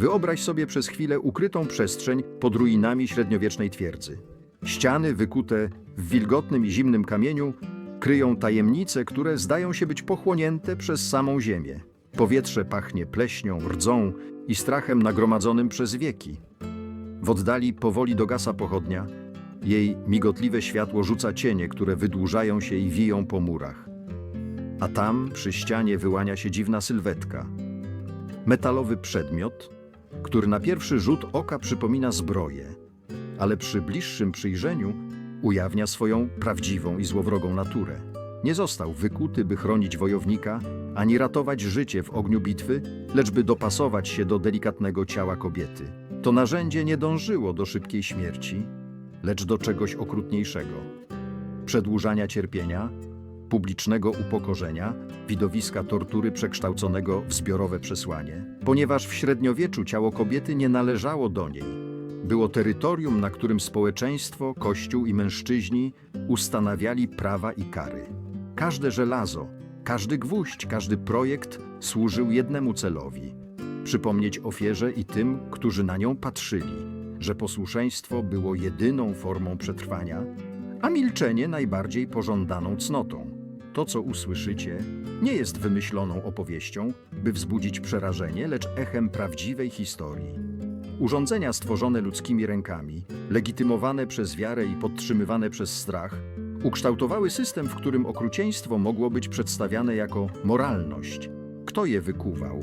Wyobraź sobie przez chwilę ukrytą przestrzeń pod ruinami średniowiecznej twierdzy. Ściany wykute w wilgotnym i zimnym kamieniu kryją tajemnice, które zdają się być pochłonięte przez samą ziemię. Powietrze pachnie pleśnią, rdzą i strachem nagromadzonym przez wieki. W oddali powoli dogasa pochodnia. Jej migotliwe światło rzuca cienie, które wydłużają się i wiją po murach. A tam przy ścianie wyłania się dziwna sylwetka. Metalowy przedmiot, który na pierwszy rzut oka przypomina zbroję, ale przy bliższym przyjrzeniu ujawnia swoją prawdziwą i złowrogą naturę. Nie został wykuty, by chronić wojownika, ani ratować życie w ogniu bitwy, lecz by dopasować się do delikatnego ciała kobiety. To narzędzie nie dążyło do szybkiej śmierci, lecz do czegoś okrutniejszego przedłużania cierpienia, publicznego upokorzenia, widowiska tortury przekształconego w zbiorowe przesłanie. Ponieważ w średniowieczu ciało kobiety nie należało do niej, było terytorium, na którym społeczeństwo, kościół i mężczyźni ustanawiali prawa i kary. Każde żelazo, każdy gwóźdź, każdy projekt służył jednemu celowi przypomnieć ofierze i tym, którzy na nią patrzyli, że posłuszeństwo było jedyną formą przetrwania, a milczenie najbardziej pożądaną cnotą. To, co usłyszycie, nie jest wymyśloną opowieścią, by wzbudzić przerażenie, lecz echem prawdziwej historii. Urządzenia stworzone ludzkimi rękami, legitymowane przez wiarę i podtrzymywane przez strach, ukształtowały system, w którym okrucieństwo mogło być przedstawiane jako moralność. Kto je wykuwał?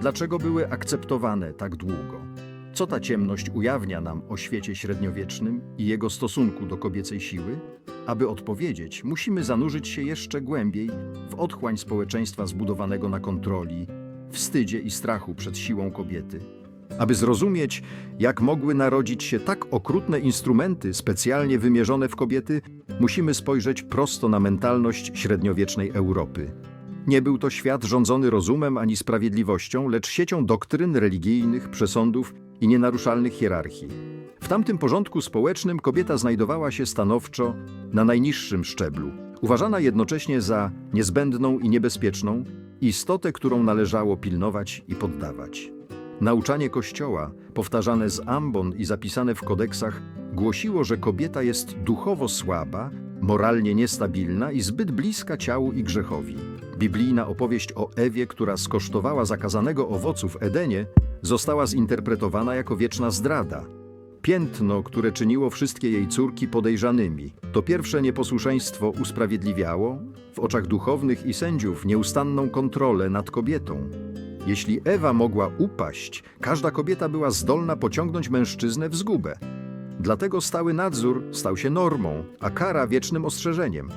Dlaczego były akceptowane tak długo? Co ta ciemność ujawnia nam o świecie średniowiecznym i jego stosunku do kobiecej siły? Aby odpowiedzieć, musimy zanurzyć się jeszcze głębiej w otchłań społeczeństwa zbudowanego na kontroli, wstydzie i strachu przed siłą kobiety. Aby zrozumieć, jak mogły narodzić się tak okrutne instrumenty specjalnie wymierzone w kobiety, musimy spojrzeć prosto na mentalność średniowiecznej Europy. Nie był to świat rządzony rozumem ani sprawiedliwością, lecz siecią doktryn religijnych, przesądów i nienaruszalnych hierarchii. W tamtym porządku społecznym kobieta znajdowała się stanowczo na najniższym szczeblu, uważana jednocześnie za niezbędną i niebezpieczną istotę, którą należało pilnować i poddawać. Nauczanie Kościoła, powtarzane z ambon i zapisane w kodeksach, głosiło, że kobieta jest duchowo słaba, moralnie niestabilna i zbyt bliska ciału i grzechowi. Biblijna opowieść o Ewie, która skosztowała zakazanego owocu w Edenie, została zinterpretowana jako wieczna zdrada. Piętno, które czyniło wszystkie jej córki podejrzanymi. To pierwsze nieposłuszeństwo usprawiedliwiało, w oczach duchownych i sędziów, nieustanną kontrolę nad kobietą. Jeśli Ewa mogła upaść, każda kobieta była zdolna pociągnąć mężczyznę w zgubę. Dlatego stały nadzór stał się normą, a kara wiecznym ostrzeżeniem.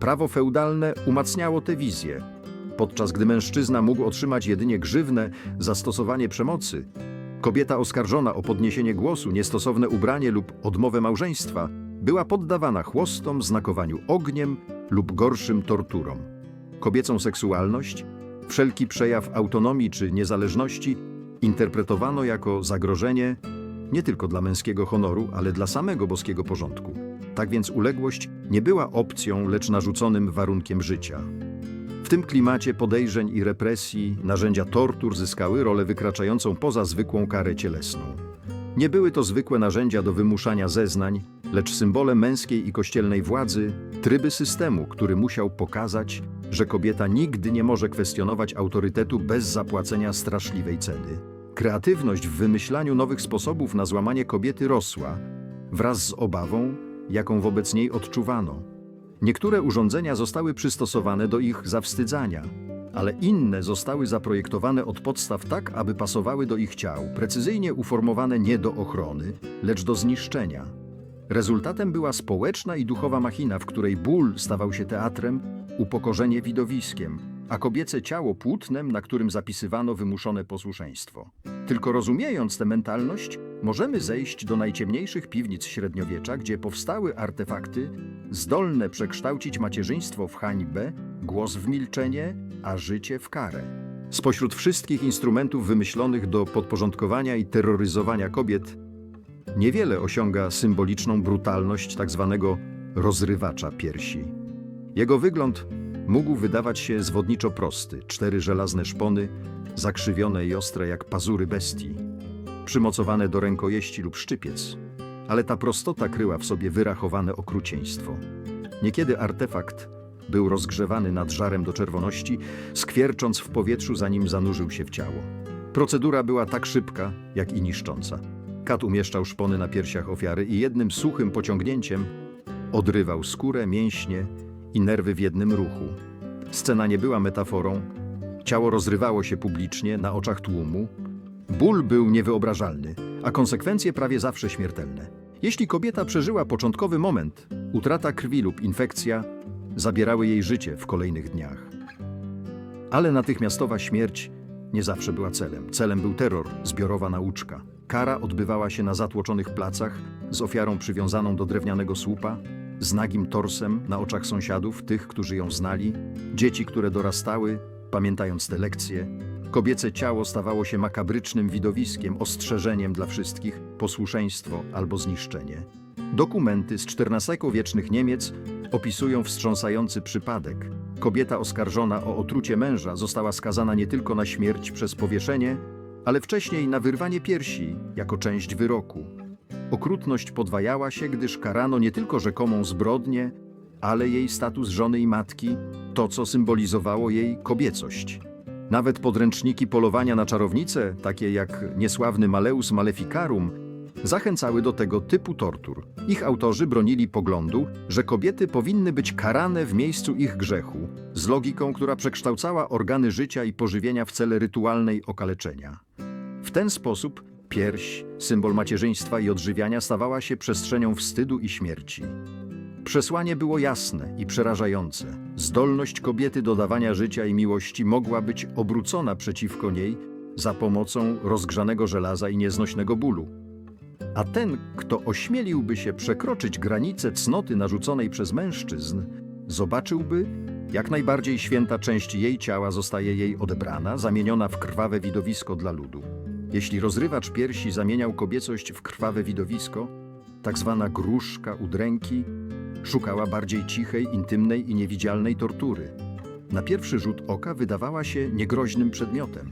Prawo feudalne umacniało tę wizję. Podczas gdy mężczyzna mógł otrzymać jedynie grzywnę za stosowanie przemocy, kobieta oskarżona o podniesienie głosu, niestosowne ubranie lub odmowę małżeństwa była poddawana chłostom, znakowaniu ogniem lub gorszym torturom. Kobiecą seksualność, wszelki przejaw autonomii czy niezależności interpretowano jako zagrożenie nie tylko dla męskiego honoru, ale dla samego boskiego porządku. Tak więc uległość nie była opcją, lecz narzuconym warunkiem życia. Tym klimacie podejrzeń i represji narzędzia tortur zyskały rolę wykraczającą poza zwykłą karę cielesną. Nie były to zwykłe narzędzia do wymuszania zeznań, lecz symbole męskiej i kościelnej władzy, tryby systemu, który musiał pokazać, że kobieta nigdy nie może kwestionować autorytetu bez zapłacenia straszliwej ceny. Kreatywność w wymyślaniu nowych sposobów na złamanie kobiety rosła, wraz z obawą, jaką wobec niej odczuwano. Niektóre urządzenia zostały przystosowane do ich zawstydzania, ale inne zostały zaprojektowane od podstaw tak, aby pasowały do ich ciał, precyzyjnie uformowane nie do ochrony, lecz do zniszczenia. Rezultatem była społeczna i duchowa machina, w której ból stawał się teatrem, upokorzenie widowiskiem, a kobiece ciało płótnem, na którym zapisywano wymuszone posłuszeństwo. Tylko rozumiejąc tę mentalność, możemy zejść do najciemniejszych piwnic średniowiecza, gdzie powstały artefakty zdolne przekształcić macierzyństwo w hańbę, głos w milczenie, a życie w karę. Spośród wszystkich instrumentów wymyślonych do podporządkowania i terroryzowania kobiet, niewiele osiąga symboliczną brutalność tzw. rozrywacza piersi. Jego wygląd mógł wydawać się zwodniczo prosty. Cztery żelazne szpony, zakrzywione i ostre jak pazury bestii. Przymocowane do rękojeści lub szczypiec. Ale ta prostota kryła w sobie wyrachowane okrucieństwo. Niekiedy artefakt był rozgrzewany nad żarem do czerwoności, skwiercząc w powietrzu, zanim zanurzył się w ciało. Procedura była tak szybka, jak i niszcząca. Kat umieszczał szpony na piersiach ofiary i jednym suchym pociągnięciem odrywał skórę, mięśnie i nerwy w jednym ruchu. Scena nie była metaforą. Ciało rozrywało się publicznie na oczach tłumu. Ból był niewyobrażalny, a konsekwencje prawie zawsze śmiertelne. Jeśli kobieta przeżyła początkowy moment, utrata krwi lub infekcja zabierały jej życie w kolejnych dniach. Ale natychmiastowa śmierć nie zawsze była celem. Celem był terror, zbiorowa nauczka. Kara odbywała się na zatłoczonych placach, z ofiarą przywiązaną do drewnianego słupa, z nagim torsem na oczach sąsiadów, tych, którzy ją znali, dzieci, które dorastały, pamiętając te lekcje. Kobiece ciało stawało się makabrycznym widowiskiem, ostrzeżeniem dla wszystkich, posłuszeństwo albo zniszczenie. Dokumenty z XIV-wiecznych Niemiec opisują wstrząsający przypadek. Kobieta oskarżona o otrucie męża została skazana nie tylko na śmierć przez powieszenie, ale wcześniej na wyrwanie piersi jako część wyroku. Okrutność podwajała się, gdyż karano nie tylko rzekomą zbrodnię, ale jej status żony i matki, to co symbolizowało jej kobiecość. Nawet podręczniki polowania na czarownice, takie jak niesławny Maleus Maleficarum, zachęcały do tego typu tortur. Ich autorzy bronili poglądu, że kobiety powinny być karane w miejscu ich grzechu, z logiką, która przekształcała organy życia i pożywienia w cele rytualnej okaleczenia. W ten sposób pierś, symbol macierzyństwa i odżywiania, stawała się przestrzenią wstydu i śmierci. Przesłanie było jasne i przerażające. Zdolność kobiety do dawania życia i miłości mogła być obrócona przeciwko niej za pomocą rozgrzanego żelaza i nieznośnego bólu. A ten, kto ośmieliłby się przekroczyć granicę cnoty narzuconej przez mężczyzn, zobaczyłby, jak najbardziej święta część jej ciała zostaje jej odebrana, zamieniona w krwawe widowisko dla ludu. Jeśli rozrywacz piersi zamieniał kobiecość w krwawe widowisko, tak zwana gruszka udręki szukała bardziej cichej, intymnej i niewidzialnej tortury. Na pierwszy rzut oka wydawała się niegroźnym przedmiotem.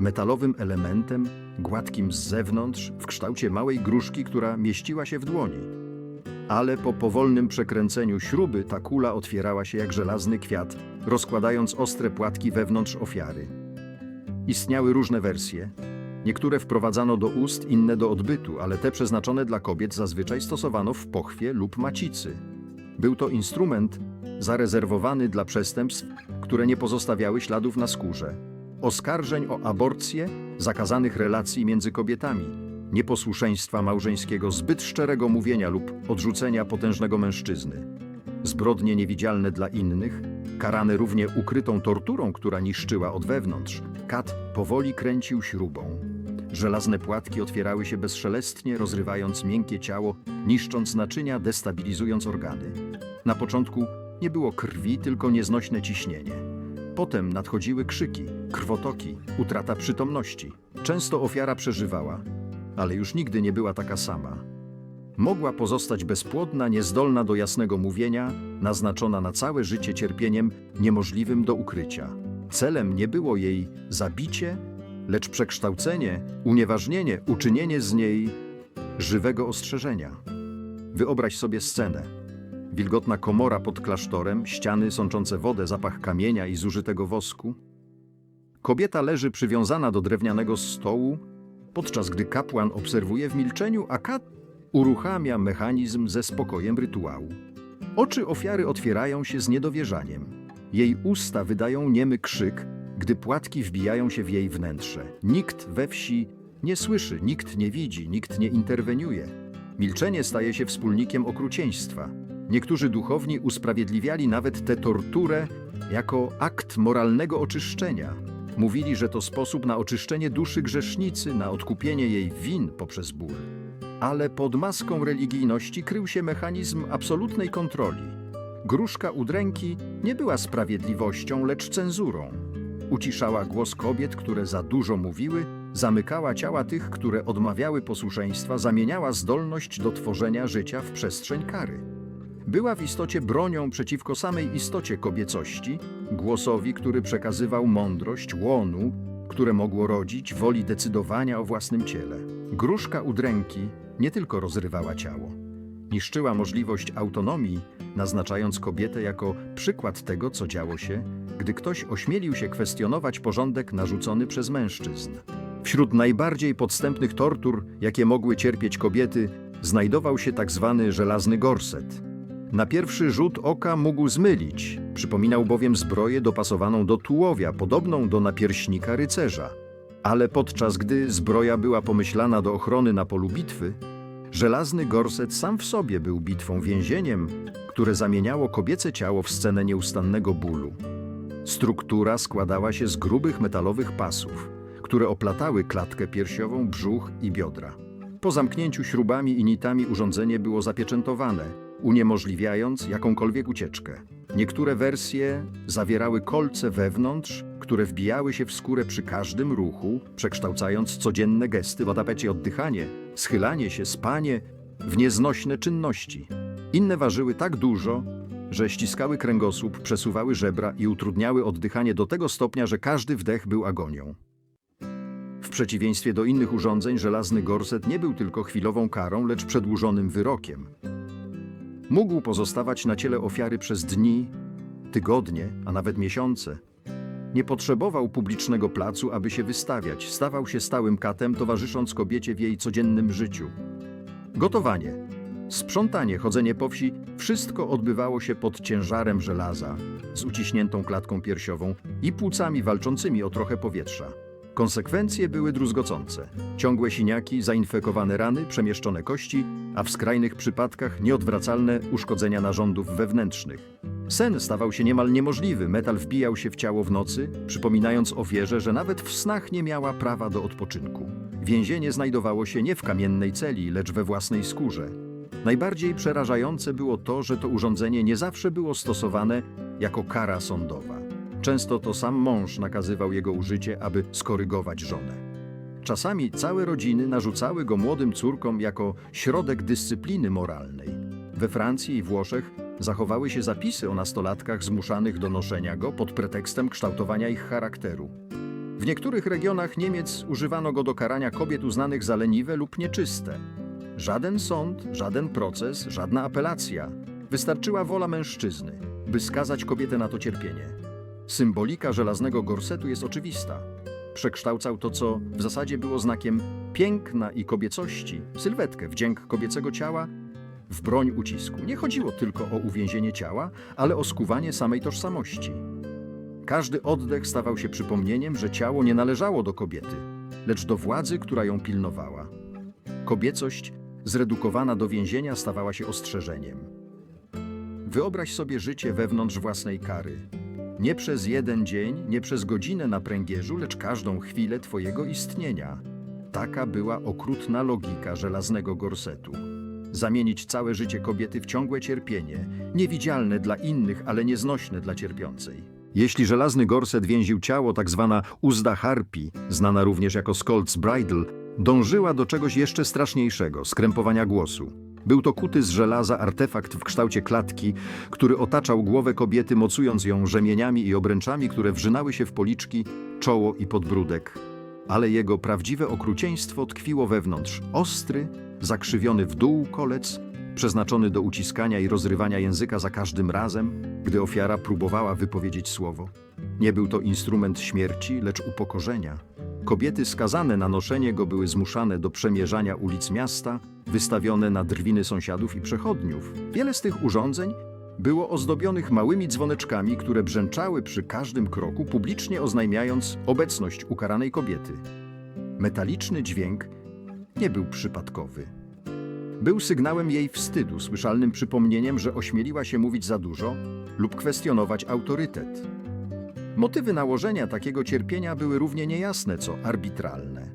Metalowym elementem, gładkim z zewnątrz, w kształcie małej gruszki, która mieściła się w dłoni. Ale po powolnym przekręceniu śruby ta kula otwierała się jak żelazny kwiat, rozkładając ostre płatki wewnątrz ofiary. Istniały różne wersje. Niektóre wprowadzano do ust, inne do odbytu, ale te przeznaczone dla kobiet zazwyczaj stosowano w pochwie lub macicy. Był to instrument zarezerwowany dla przestępstw, które nie pozostawiały śladów na skórze. Oskarżeń o aborcję, zakazanych relacji między kobietami, nieposłuszeństwa małżeńskiego, zbyt szczerego mówienia lub odrzucenia potężnego mężczyzny. Zbrodnie niewidzialne dla innych, karane równie ukrytą torturą, która niszczyła od wewnątrz. Kat powoli kręcił śrubą. Żelazne płatki otwierały się bezszelestnie, rozrywając miękkie ciało, niszcząc naczynia, destabilizując organy. Na początku nie było krwi, tylko nieznośne ciśnienie. Potem nadchodziły krzyki, krwotoki, utrata przytomności. Często ofiara przeżywała, ale już nigdy nie była taka sama. Mogła pozostać bezpłodna, niezdolna do jasnego mówienia, naznaczona na całe życie cierpieniem niemożliwym do ukrycia. Celem nie było jej zabicie, lecz przekształcenie, unieważnienie, uczynienie z niej żywego ostrzeżenia. Wyobraź sobie scenę. Wilgotna komora pod klasztorem, ściany sączące wodę, zapach kamienia i zużytego wosku. Kobieta leży przywiązana do drewnianego stołu, podczas gdy kapłan obserwuje w milczeniu, a kat uruchamia mechanizm ze spokojem rytuału. Oczy ofiary otwierają się z niedowierzaniem. Jej usta wydają niemy krzyk, gdy płatki wbijają się w jej wnętrze. Nikt we wsi nie słyszy, nikt nie widzi, nikt nie interweniuje. Milczenie staje się wspólnikiem okrucieństwa. Niektórzy duchowni usprawiedliwiali nawet tę torturę jako akt moralnego oczyszczenia. Mówili, że to sposób na oczyszczenie duszy grzesznicy, na odkupienie jej win poprzez ból. Ale pod maską religijności krył się mechanizm absolutnej kontroli. Gruszka udręki nie była sprawiedliwością, lecz cenzurą. Uciszała głos kobiet, które za dużo mówiły, zamykała ciała tych, które odmawiały posłuszeństwa, zamieniała zdolność do tworzenia życia w przestrzeń kary. Była w istocie bronią przeciwko samej istocie kobiecości, głosowi, który przekazywał mądrość, łonu, które mogło rodzić, woli decydowania o własnym ciele. Gruszka udręki nie tylko rozrywała ciało, niszczyła możliwość autonomii, naznaczając kobietę jako przykład tego, co działo się, gdy ktoś ośmielił się kwestionować porządek narzucony przez mężczyzn. Wśród najbardziej podstępnych tortur, jakie mogły cierpieć kobiety, znajdował się tak zwany żelazny gorset. Na pierwszy rzut oka mógł zmylić, przypominał bowiem zbroję dopasowaną do tułowia, podobną do napierśnika rycerza. Ale podczas gdy zbroja była pomyślana do ochrony na polu bitwy, żelazny gorset sam w sobie był bitwą więzieniem, które zamieniało kobiece ciało w scenę nieustannego bólu. Struktura składała się z grubych metalowych pasów, które oplatały klatkę piersiową, brzuch i biodra. Po zamknięciu śrubami i nitami urządzenie było zapieczętowane, uniemożliwiając jakąkolwiek ucieczkę. Niektóre wersje zawierały kolce wewnątrz, które wbijały się w skórę przy każdym ruchu, przekształcając codzienne gesty w tapecie oddychanie, schylanie się, spanie w nieznośne czynności. Inne ważyły tak dużo, że ściskały kręgosłup, przesuwały żebra i utrudniały oddychanie do tego stopnia, że każdy wdech był agonią. W przeciwieństwie do innych urządzeń, żelazny gorset nie był tylko chwilową karą, lecz przedłużonym wyrokiem. Mógł pozostawać na ciele ofiary przez dni, tygodnie, a nawet miesiące. Nie potrzebował publicznego placu, aby się wystawiać. Stawał się stałym katem, towarzysząc kobiecie w jej codziennym życiu. Gotowanie, sprzątanie, chodzenie po wsi wszystko odbywało się pod ciężarem żelaza, z uciśniętą klatką piersiową i płucami walczącymi o trochę powietrza. Konsekwencje były druzgocące. Ciągłe siniaki, zainfekowane rany, przemieszczone kości, a w skrajnych przypadkach nieodwracalne uszkodzenia narządów wewnętrznych. Sen stawał się niemal niemożliwy, metal wbijał się w ciało w nocy, przypominając ofierze, że nawet w snach nie miała prawa do odpoczynku. Więzienie znajdowało się nie w kamiennej celi, lecz we własnej skórze. Najbardziej przerażające było to, że to urządzenie nie zawsze było stosowane jako kara sądowa. Często to sam mąż nakazywał jego użycie, aby skorygować żonę. Czasami całe rodziny narzucały go młodym córkom jako środek dyscypliny moralnej. We Francji i Włoszech zachowały się zapisy o nastolatkach zmuszanych do noszenia go pod pretekstem kształtowania ich charakteru. W niektórych regionach Niemiec używano go do karania kobiet uznanych za leniwe lub nieczyste. Żaden sąd, żaden proces, żadna apelacja. Wystarczyła wola mężczyzny, by skazać kobietę na to cierpienie. Symbolika żelaznego gorsetu jest oczywista. Przekształcał to, co w zasadzie było znakiem piękna i kobiecości, sylwetkę, wdzięk kobiecego ciała, w broń ucisku. Nie chodziło tylko o uwięzienie ciała, ale o skuwanie samej tożsamości. Każdy oddech stawał się przypomnieniem, że ciało nie należało do kobiety, lecz do władzy, która ją pilnowała. Kobiecość, zredukowana do więzienia, stawała się ostrzeżeniem. Wyobraź sobie życie wewnątrz własnej kary. Nie przez jeden dzień, nie przez godzinę na pręgierzu, lecz każdą chwilę Twojego istnienia. Taka była okrutna logika żelaznego gorsetu. Zamienić całe życie kobiety w ciągłe cierpienie, niewidzialne dla innych, ale nieznośne dla cierpiącej. Jeśli żelazny gorset więził ciało, tak zwana uzda harpi, znana również jako Scold's Bridle, dążyła do czegoś jeszcze straszniejszego skrępowania głosu. Był to kuty z żelaza artefakt w kształcie klatki, który otaczał głowę kobiety, mocując ją rzemieniami i obręczami, które wrzynały się w policzki, czoło i podbródek. Ale jego prawdziwe okrucieństwo tkwiło wewnątrz. Ostry, zakrzywiony w dół kolec, przeznaczony do uciskania i rozrywania języka za każdym razem, gdy ofiara próbowała wypowiedzieć słowo. Nie był to instrument śmierci, lecz upokorzenia. Kobiety skazane na noszenie go były zmuszane do przemierzania ulic miasta, wystawione na drwiny sąsiadów i przechodniów. Wiele z tych urządzeń było ozdobionych małymi dzwoneczkami, które brzęczały przy każdym kroku, publicznie oznajmiając obecność ukaranej kobiety. Metaliczny dźwięk nie był przypadkowy. Był sygnałem jej wstydu, słyszalnym przypomnieniem, że ośmieliła się mówić za dużo lub kwestionować autorytet. Motywy nałożenia takiego cierpienia były równie niejasne co arbitralne.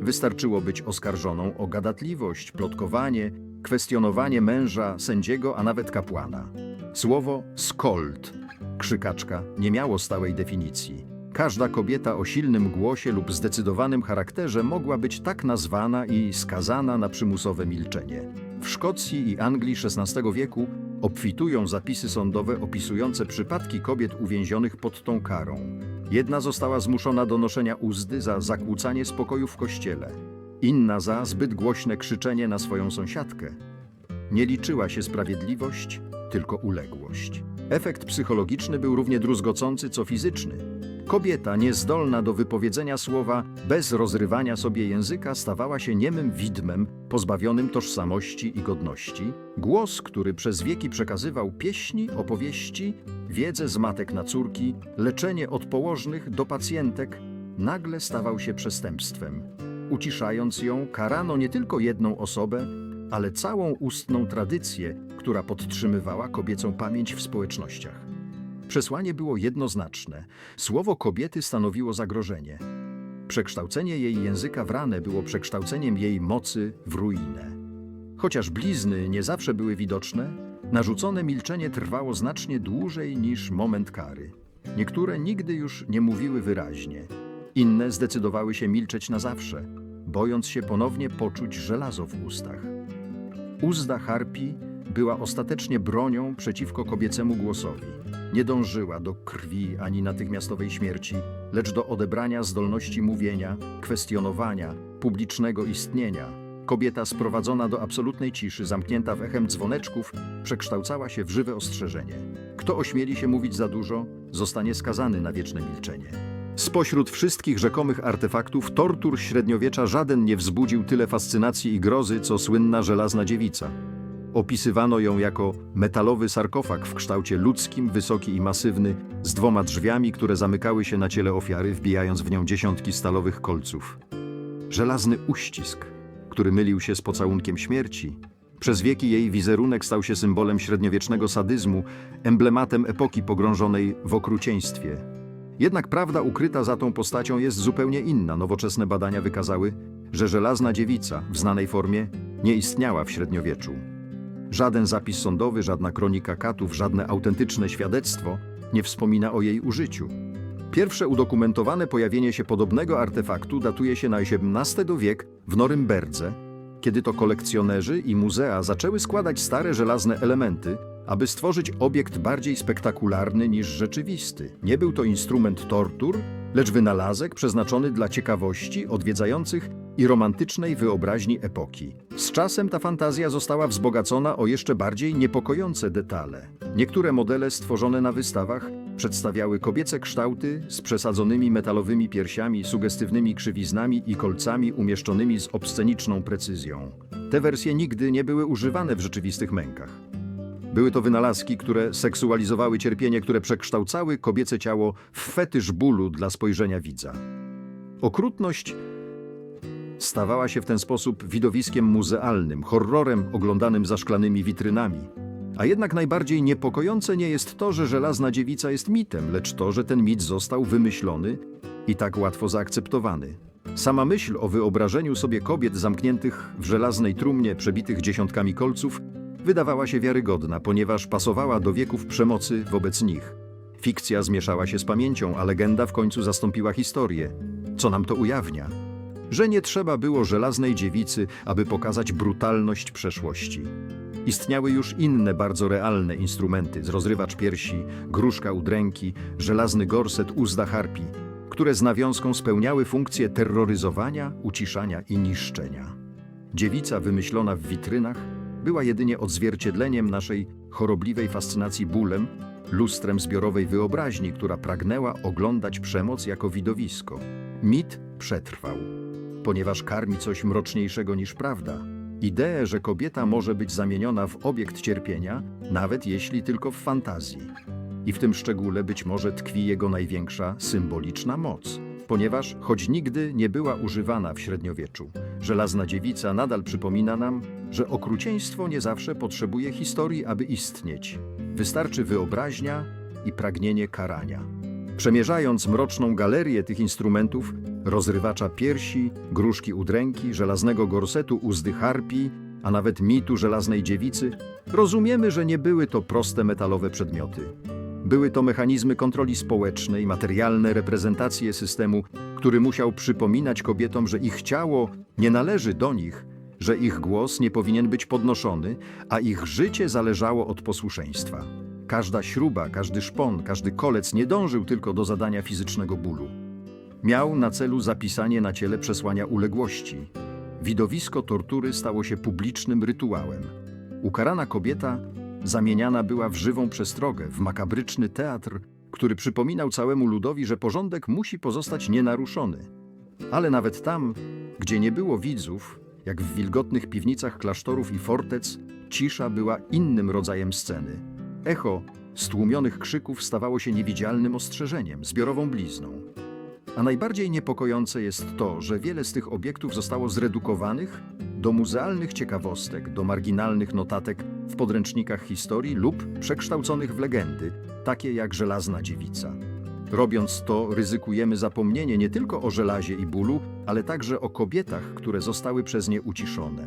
Wystarczyło być oskarżoną o gadatliwość, plotkowanie, kwestionowanie męża, sędziego, a nawet kapłana. Słowo skold, krzykaczka, nie miało stałej definicji. Każda kobieta o silnym głosie lub zdecydowanym charakterze mogła być tak nazwana i skazana na przymusowe milczenie. W Szkocji i Anglii XVI wieku obfitują zapisy sądowe opisujące przypadki kobiet uwięzionych pod tą karą. Jedna została zmuszona do noszenia uzdy za zakłócanie spokoju w kościele, inna za zbyt głośne krzyczenie na swoją sąsiadkę. Nie liczyła się sprawiedliwość, tylko uległość. Efekt psychologiczny był równie druzgocący co fizyczny. Kobieta, niezdolna do wypowiedzenia słowa, bez rozrywania sobie języka, stawała się niemym widmem, pozbawionym tożsamości i godności. Głos, który przez wieki przekazywał pieśni, opowieści, wiedzę z matek na córki, leczenie od położnych do pacjentek, nagle stawał się przestępstwem. Uciszając ją, karano nie tylko jedną osobę, ale całą ustną tradycję, która podtrzymywała kobiecą pamięć w społecznościach. Przesłanie było jednoznaczne. Słowo kobiety stanowiło zagrożenie. Przekształcenie jej języka w ranę było przekształceniem jej mocy w ruinę. Chociaż blizny nie zawsze były widoczne, narzucone milczenie trwało znacznie dłużej niż moment kary. Niektóre nigdy już nie mówiły wyraźnie, inne zdecydowały się milczeć na zawsze, bojąc się ponownie poczuć żelazo w ustach. Uzda harpi była ostatecznie bronią przeciwko kobiecemu głosowi. Nie dążyła do krwi ani natychmiastowej śmierci, lecz do odebrania zdolności mówienia, kwestionowania, publicznego istnienia. Kobieta sprowadzona do absolutnej ciszy, zamknięta w echem dzwoneczków, przekształcała się w żywe ostrzeżenie. Kto ośmieli się mówić za dużo, zostanie skazany na wieczne milczenie. Spośród wszystkich rzekomych artefaktów tortur średniowiecza żaden nie wzbudził tyle fascynacji i grozy, co słynna żelazna dziewica. Opisywano ją jako metalowy sarkofag w kształcie ludzkim, wysoki i masywny, z dwoma drzwiami, które zamykały się na ciele ofiary, wbijając w nią dziesiątki stalowych kolców. Żelazny uścisk, który mylił się z pocałunkiem śmierci. Przez wieki jej wizerunek stał się symbolem średniowiecznego sadyzmu, emblematem epoki pogrążonej w okrucieństwie. Jednak prawda ukryta za tą postacią jest zupełnie inna. Nowoczesne badania wykazały, że żelazna dziewica w znanej formie nie istniała w średniowieczu. Żaden zapis sądowy, żadna kronika katów, żadne autentyczne świadectwo nie wspomina o jej użyciu. Pierwsze udokumentowane pojawienie się podobnego artefaktu datuje się na XVII wiek w Norymberdze, kiedy to kolekcjonerzy i muzea zaczęły składać stare żelazne elementy, aby stworzyć obiekt bardziej spektakularny niż rzeczywisty. Nie był to instrument tortur, lecz wynalazek przeznaczony dla ciekawości odwiedzających i romantycznej wyobraźni epoki. Z czasem ta fantazja została wzbogacona o jeszcze bardziej niepokojące detale. Niektóre modele stworzone na wystawach przedstawiały kobiece kształty z przesadzonymi metalowymi piersiami, sugestywnymi krzywiznami i kolcami umieszczonymi z obsceniczną precyzją. Te wersje nigdy nie były używane w rzeczywistych mękach. Były to wynalazki, które seksualizowały cierpienie, które przekształcały kobiece ciało w fetysz bólu dla spojrzenia widza. Okrutność stawała się w ten sposób widowiskiem muzealnym, horrorem oglądanym za szklanymi witrynami. A jednak najbardziej niepokojące nie jest to, że żelazna dziewica jest mitem, lecz to, że ten mit został wymyślony i tak łatwo zaakceptowany. Sama myśl o wyobrażeniu sobie kobiet zamkniętych w żelaznej trumnie przebitych dziesiątkami kolców wydawała się wiarygodna, ponieważ pasowała do wieków przemocy wobec nich. Fikcja zmieszała się z pamięcią, a legenda w końcu zastąpiła historię. Co nam to ujawnia? Że nie trzeba było żelaznej dziewicy, aby pokazać brutalność przeszłości. Istniały już inne bardzo realne instrumenty, zrozrywacz piersi, gruszka udręki, żelazny gorset uzda harpi, które z nawiązką spełniały funkcję terroryzowania, uciszania i niszczenia. Dziewica wymyślona w witrynach była jedynie odzwierciedleniem naszej chorobliwej fascynacji bólem, lustrem zbiorowej wyobraźni, która pragnęła oglądać przemoc jako widowisko. Mit przetrwał, ponieważ karmi coś mroczniejszego niż prawda. Ideę, że kobieta może być zamieniona w obiekt cierpienia, nawet jeśli tylko w fantazji. I w tym szczególe być może tkwi jego największa symboliczna moc, ponieważ choć nigdy nie była używana w średniowieczu, żelazna dziewica nadal przypomina nam, że okrucieństwo nie zawsze potrzebuje historii, aby istnieć. Wystarczy wyobraźnia i pragnienie karania. Przemierzając mroczną galerię tych instrumentów, rozrywacza piersi, gruszki udręki, żelaznego gorsetu uzdy harpi, a nawet mitu żelaznej dziewicy, rozumiemy, że nie były to proste metalowe przedmioty. Były to mechanizmy kontroli społecznej, materialne reprezentacje systemu, który musiał przypominać kobietom, że ich ciało nie należy do nich, że ich głos nie powinien być podnoszony, a ich życie zależało od posłuszeństwa. Każda śruba, każdy szpon, każdy kolec nie dążył tylko do zadania fizycznego bólu. Miał na celu zapisanie na ciele przesłania uległości. Widowisko tortury stało się publicznym rytuałem. Ukarana kobieta zamieniana była w żywą przestrogę, w makabryczny teatr, który przypominał całemu ludowi, że porządek musi pozostać nienaruszony. Ale nawet tam, gdzie nie było widzów, jak w wilgotnych piwnicach klasztorów i fortec, cisza była innym rodzajem sceny. Echo stłumionych krzyków stawało się niewidzialnym ostrzeżeniem, zbiorową blizną. A najbardziej niepokojące jest to, że wiele z tych obiektów zostało zredukowanych do muzealnych ciekawostek, do marginalnych notatek w podręcznikach historii lub przekształconych w legendy, takie jak żelazna dziewica. Robiąc to, ryzykujemy zapomnienie nie tylko o żelazie i bólu, ale także o kobietach, które zostały przez nie uciszone.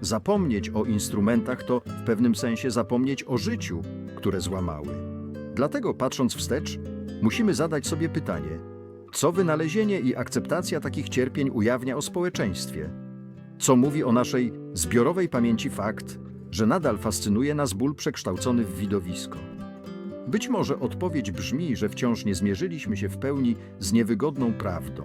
Zapomnieć o instrumentach to w pewnym sensie zapomnieć o życiu, które złamały. Dlatego, patrząc wstecz, musimy zadać sobie pytanie: co wynalezienie i akceptacja takich cierpień ujawnia o społeczeństwie? Co mówi o naszej zbiorowej pamięci fakt, że nadal fascynuje nas ból przekształcony w widowisko? Być może odpowiedź brzmi, że wciąż nie zmierzyliśmy się w pełni z niewygodną prawdą,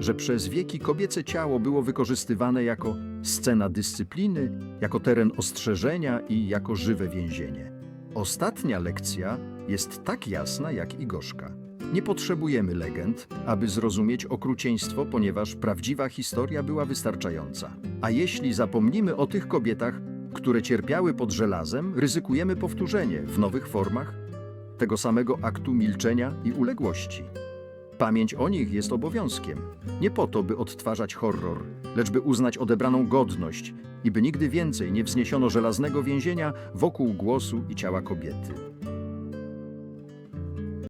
że przez wieki kobiece ciało było wykorzystywane jako scena dyscypliny, jako teren ostrzeżenia i jako żywe więzienie. Ostatnia lekcja jest tak jasna jak i gorzka. Nie potrzebujemy legend, aby zrozumieć okrucieństwo, ponieważ prawdziwa historia była wystarczająca. A jeśli zapomnimy o tych kobietach, które cierpiały pod żelazem, ryzykujemy powtórzenie w nowych formach tego samego aktu milczenia i uległości. Pamięć o nich jest obowiązkiem, nie po to, by odtwarzać horror, lecz by uznać odebraną godność i by nigdy więcej nie wzniesiono żelaznego więzienia wokół głosu i ciała kobiety.